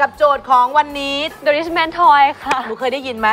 กับโจทย์ของวันนี้ The Rich Man Toy ค่ะ หนูเคยได้ยินไหม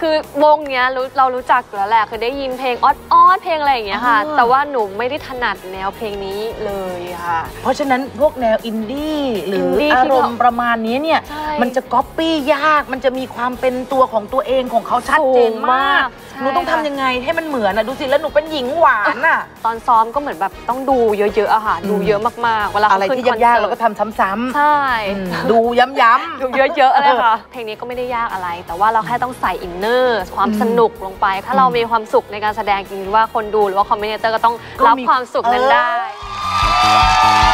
คือวงเนี้ยรู้เรารู้จักอยู่แล้วแหละเคยได้ยินเพลงออดออดเพลงอะไรอย่างเงี้ยค่ะอ่าแต่ว่าหนูไม่ได้ถนัดแนวเพลงนี้เลยค่ะ เพราะฉะนั้นพวกแนวอินดี้หรืออินดี้อาที่รเรามณ์ประมาณนี้เนี่ยใช่มันจะก๊อปปี้ยาก มันจะมีความเป็นตัวของตัวเองของเขาชัดเจนสูงมามากกใช่ หนูต้องทำยังไงให้มันเหมือนอะดูสิแล้วหนูเป็นหญิงหวานอะตอนซ้อมก็เหมือนแบบต้องดูเยอะๆอะค่ะ ดูเยอะมากๆเวลาอะไรเขาขึ้นที่คอนยากๆเสิเราร์ก็ตทำซ้ำใช่ๆอืมดูย้ำๆดูเยอะๆเลยค่ะ เพลงนี้ก็ไม่ได้ยากอะไร แต่ว่าเราแค่ต้องใส่อินเนอร์ ความอืมสนุกลงไป ถ้าเรามีความสุขในการแสดงจริงๆว่าคนดูหรือว่าคอมเมนเตอร์ก็ต้องก็รับมีความสุขนั้นเออได้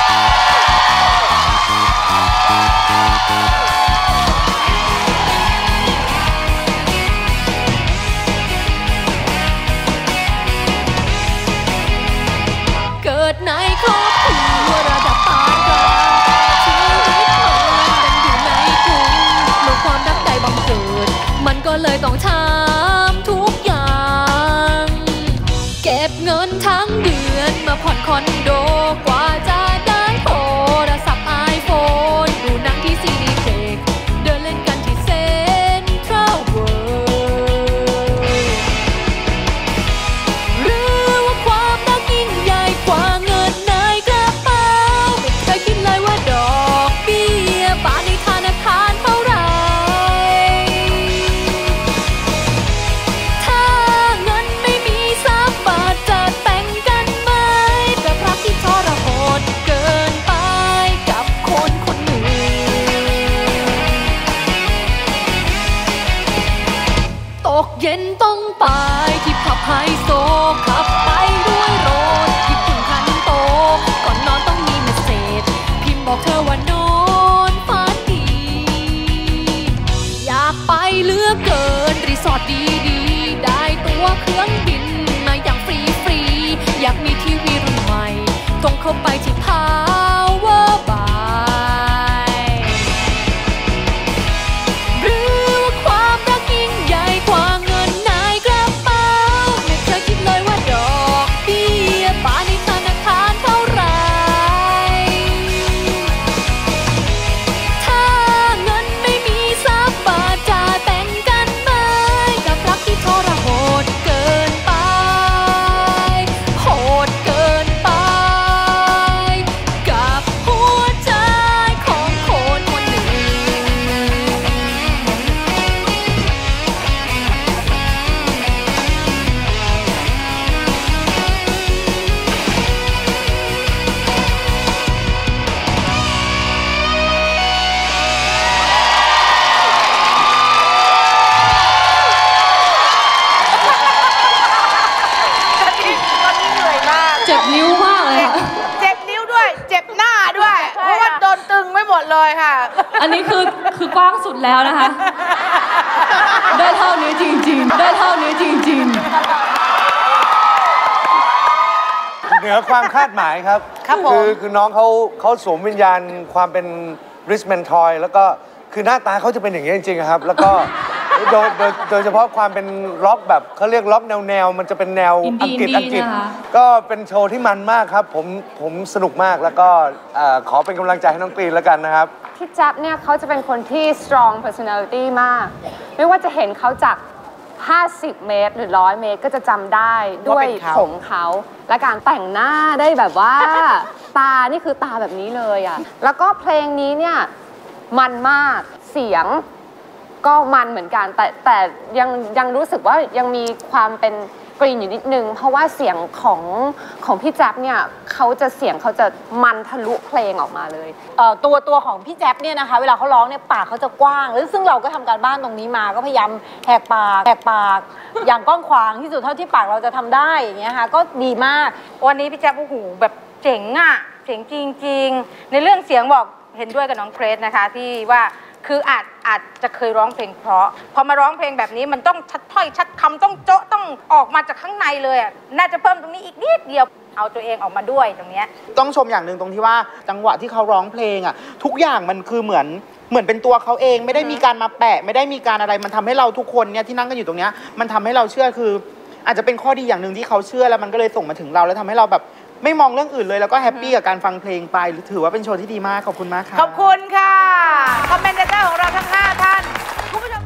เดในครอ รื่องบินมาอย่างฟรีฟรีๆอยากมีทีวีรุ่นใหม่ตรงเข้าไปที่ บนิ้วมากเลยค่ะเจ็บนิ้วด้วย เจ็บหน้าด้วย เพราะว่าโดนตึงไม่หมดเลยค่ะ อันนี้คือคือกว้างสุดแล้วนะคะ ได้เท่านี้จริง ๆ ได้เท่านี้จริง เหนือความคาดหมายครับ ครับผมอคือน้องเขาเขาสวมวิญญาณความเป็นริชแมนทอย แล้วก็คือหน้าตาเขาจะเป็นอย่างนี้ยจริงๆอะครับ แล้วก็ โดยโดยโดยเฉพาะความเป็นล็อกแบบเขาเรียกล็อกแนวแนวๆมันจะเป็นแนวอินดี้อังกฤษอินดี้อังกฤษนะคะก็เป็นโชว์ที่มันมากครับ ผมผมสนุกมากแล้วก็เอ่อขอเป็นกำลังใจให้น้องกรีนแล้วกันนะครับพี่แจ๊บเนี่ยเขาจะเป็นคนที่ strong personality มาก ไม่ว่าจะเห็นเขาจาก 50 เมตร หรือ 100 เมตรก็จะจำได้ด้วยว่าเป็นเขาผมเขาและการแต่งหน้าได้แบบว่า ตานี่คือตาแบบนี้เลยอะ่ะแล้วก็เพลงนี้เนี่ยมันมากเสียง ก็มันเหมือนกัน แต่แต่ยังยังรู้สึกว่ายังมีความเป็นกรีนอยู่นิดนึง เพราะว่าเสียงของของพี่แจ๊บเนี่ยเขาจะเสียงเขาจะมันทะลุเพลงออกมาเลยเอ่อตัวตัวของพี่แจ๊บเนี่ยนะคะ เวลาเขาร้องเนี่ยปากเขาจะกว้างแล้วซึ่งเราก็ทำการบ้านตรงนี้มาก็พยายามแหกปากแหกปาก อย่างกว้างขวางที่สุดเท่าที่ปากเราจะทำได้อย่างเงี้ยค่ะก็ดีมาก วันนี้พี่แจ๊บโอ้โหแบบเจ๋งอะเจ๋งจริง ๆ ในเรื่องเสียงบอกเห็นด้วยกับน้องเกรซนะคะ ที่ว่า คืออาจอาจจะเคยร้องเพลงเพราะ พอมาร้องเพลงแบบนี้มันต้องชัดถ้อยชัดคำต้องโจ๊ะต้องออกมาจากข้างในเลยน่าจะเพิ่มตรงนี้อีกนิดเดียวเอาตัวเองออกมาด้วยตรงนี้ต้องชมอย่างหนึ่งตรงที่ว่าจังหวะที่เขาร้องเพลงอะ ทุกอย่างมันคือเหมือนเหมือนเป็นตัวเขาเอง ไม่ได้มีการมาแปะ ไม่ได้มีการอะไรมันทำให้เราทุกคนเนี่ยที่นั่งกันอยู่ตรงนี้มันทำให้เราเชื่อคือ อาจจะเป็นข้อดีอย่างหนึ่งที่เขาเชื่อแล้วมันก็เลยส่งมาถึงเราแล้วทำให้เราแบบไม่มองเรื่องอื่นเลยแล้วก็แฮปปี้กับการฟังเพลงไปถือว่าเป็นโชว์ที่ดีมากขอบคุณมากค่ะขอบคุณค่ะ คอมเมนเตอร์ของเราทั้ง 5 ท่านคุณผู้ชม